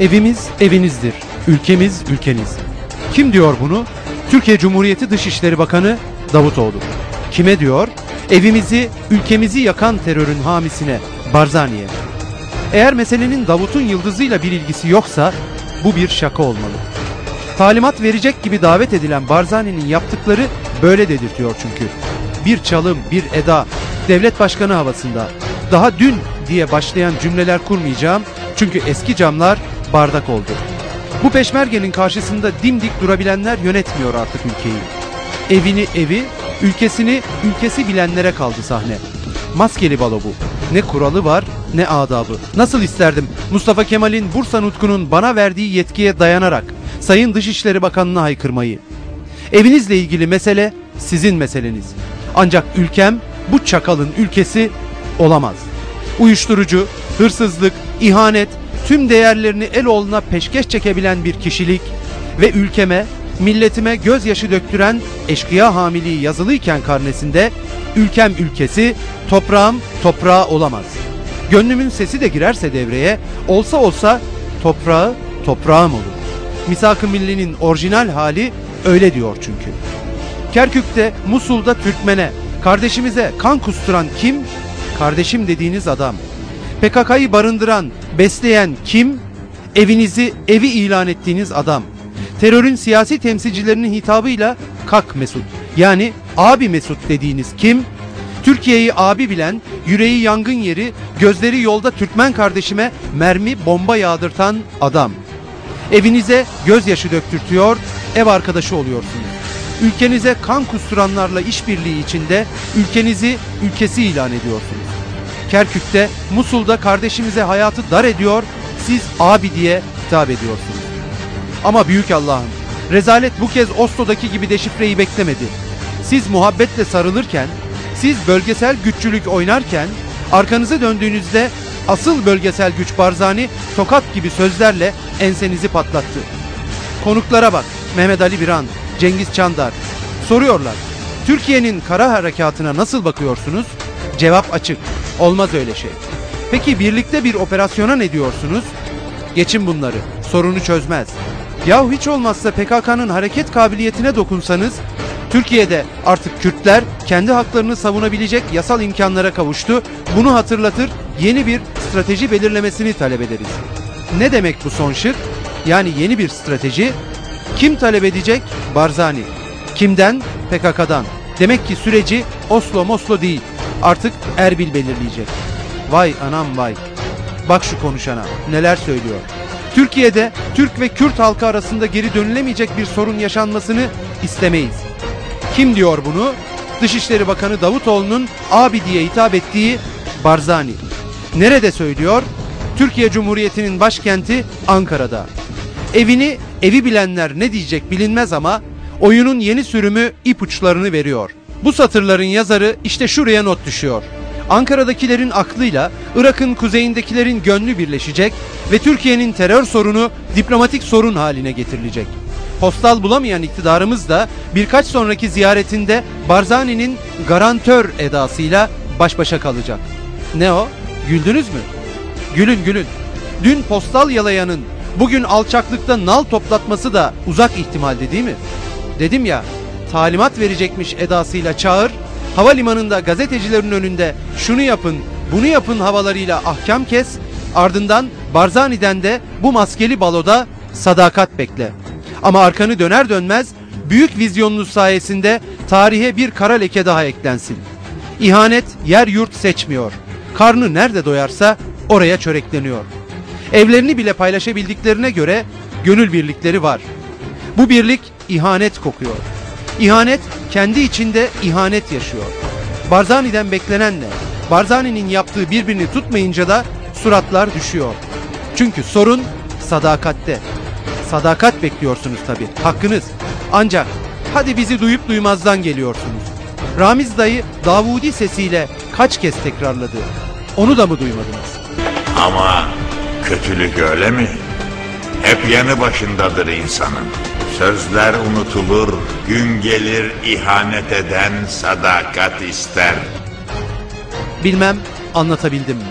Evimiz evinizdir, ülkemiz ülkeniz. Kim diyor bunu? Türkiye Cumhuriyeti Dışişleri Bakanı Davutoğlu. Kime diyor? Evimizi, ülkemizi yakan terörün hamisine, Barzani'ye. Eğer meselenin Davut'un yıldızıyla bir ilgisi yoksa bu bir şaka olmalı. Talimat verecek gibi davet edilen Barzani'nin yaptıkları böyle dedirtiyor çünkü. Bir çalım, bir eda, devlet başkanı havasında. Daha dün diye başlayan cümleler kurmayacağım çünkü eski camlar bardak oldu. Bu peşmergenin karşısında dimdik durabilenler yönetmiyor artık ülkeyi. Evini evi, ülkesini ülkesi bilenlere kaldı sahne. Maskeli balo bu. Ne kuralı var ne adabı. Nasıl isterdim Mustafa Kemal'in Bursa nutkunun bana verdiği yetkiye dayanarak Sayın Dışişleri Bakanı'na haykırmayı. Evinizle ilgili mesele sizin meseleniz. Ancak ülkem bu çakalın ülkesi olamaz. Uyuşturucu, hırsızlık, ihanet, tüm değerlerini el oğluna peşkeş çekebilen bir kişilik ve ülkeme, milletime gözyaşı döktüren eşkıya hamiliği yazılıyken karnesinde ülkem ülkesi, toprağım toprağı olamaz. Gönlümün sesi de girerse devreye, olsa olsa toprağı toprağım olur. Misak-ı Milli'nin orijinal hali öyle diyor çünkü. Kerkük'te, Musul'da Türkmen'e, kardeşimize kan kusturan kim? Kardeşim dediğiniz adam. PKK'yı barındıran, besleyen kim? Evinizi evi ilan ettiğiniz adam. Terörün siyasi temsilcilerinin hitabıyla Kak Mesut yani abi Mesut dediğiniz kim? Türkiye'yi abi bilen, yüreği yangın yeri, gözleri yolda Türkmen kardeşime mermi bomba yağdırtan adam. Evinize gözyaşı döktürtüyor, ev arkadaşı oluyorsunuz. Ülkenize kan kusturanlarla işbirliği içinde ülkenizi ülkesi ilan ediyorsunuz. Kerkük'te, Musul'da kardeşimize hayatı dar ediyor, siz abi diye hitap ediyorsunuz. Ama büyük Allah'ım, rezalet bu kez Oslo'daki gibi deşifreyi beklemedi. Siz muhabbetle sarılırken, siz bölgesel güççülük oynarken, arkanızı döndüğünüzde asıl bölgesel güç Barzani tokat gibi sözlerle ensenizi patlattı. Konuklara bak, Mehmet Ali Biran, Cengiz Çandar. Soruyorlar, Türkiye'nin kara harekatına nasıl bakıyorsunuz? Cevap açık, olmaz öyle şey. Peki birlikte bir operasyona ne diyorsunuz? Geçin bunları, sorunu çözmez. Yahu hiç olmazsa PKK'nın hareket kabiliyetine dokunsanız, Türkiye'de artık Kürtler kendi haklarını savunabilecek yasal imkanlara kavuştu. Bunu hatırlatır, yeni bir strateji belirlemesini talep ederiz. Ne demek bu son şık? Yani yeni bir strateji. Kim talep edecek? Barzani. Kimden? PKK'dan. Demek ki süreci Oslo Moslo değil. Artık Erbil belirleyecek. Vay anam vay. Bak şu konuşana neler söylüyor. Türkiye'de Türk ve Kürt halkı arasında geri dönülemeyecek bir sorun yaşanmasını istemeyiz. Kim diyor bunu? Dışişleri Bakanı Davutoğlu'nun abi diye hitap ettiği Barzani. Nerede söylüyor? Türkiye Cumhuriyeti'nin başkenti Ankara'da. Evini, evi bilenler ne diyecek bilinmez ama oyunun yeni sürümü ipuçlarını veriyor. Bu satırların yazarı işte şuraya not düşüyor. Ankara'dakilerin aklıyla Irak'ın kuzeyindekilerin gönlü birleşecek ve Türkiye'nin terör sorunu diplomatik sorun haline getirilecek. Postal bulamayan iktidarımız da birkaç sonraki ziyaretinde Barzani'nin garantör edasıyla baş başa kalacak. Ne o? Güldünüz mü? Gülün gülün. Dün postal yalayanın bugün alçaklıkta nal toplatması da uzak ihtimaldi değil mi? Dedim ya talimat verecekmiş edasıyla çağır, havalimanında gazetecilerin önünde şunu yapın, bunu yapın havalarıyla ahkam kes, ardından Barzani'den de bu maskeli baloda sadakat bekle. Ama arkanı döner dönmez büyük vizyonunuz sayesinde tarihe bir kara leke daha eklensin. İhanet yer yurt seçmiyor. Karnı nerede doyarsa oraya çörekleniyor. Evlerini bile paylaşabildiklerine göre gönül birlikleri var. Bu birlik ihanet kokuyor. İhanet kendi içinde ihanet yaşıyor. Barzani'den beklenen ne? Barzani'nin yaptığı birbirini tutmayınca da suratlar düşüyor. Çünkü sorun sadakatte. Sadakat bekliyorsunuz tabi. Hakkınız. Ancak hadi bizi duyup duymazdan geliyorsunuz. Ramiz dayı Davudi sesiyle kaç kez tekrarladı. Onu da mı duymadınız? Ama kötülük öyle mi? Hep yanı başındadır insanın. Sözler unutulur, gün gelir ihanet eden sadakat ister. Bilmem anlatabildim mi?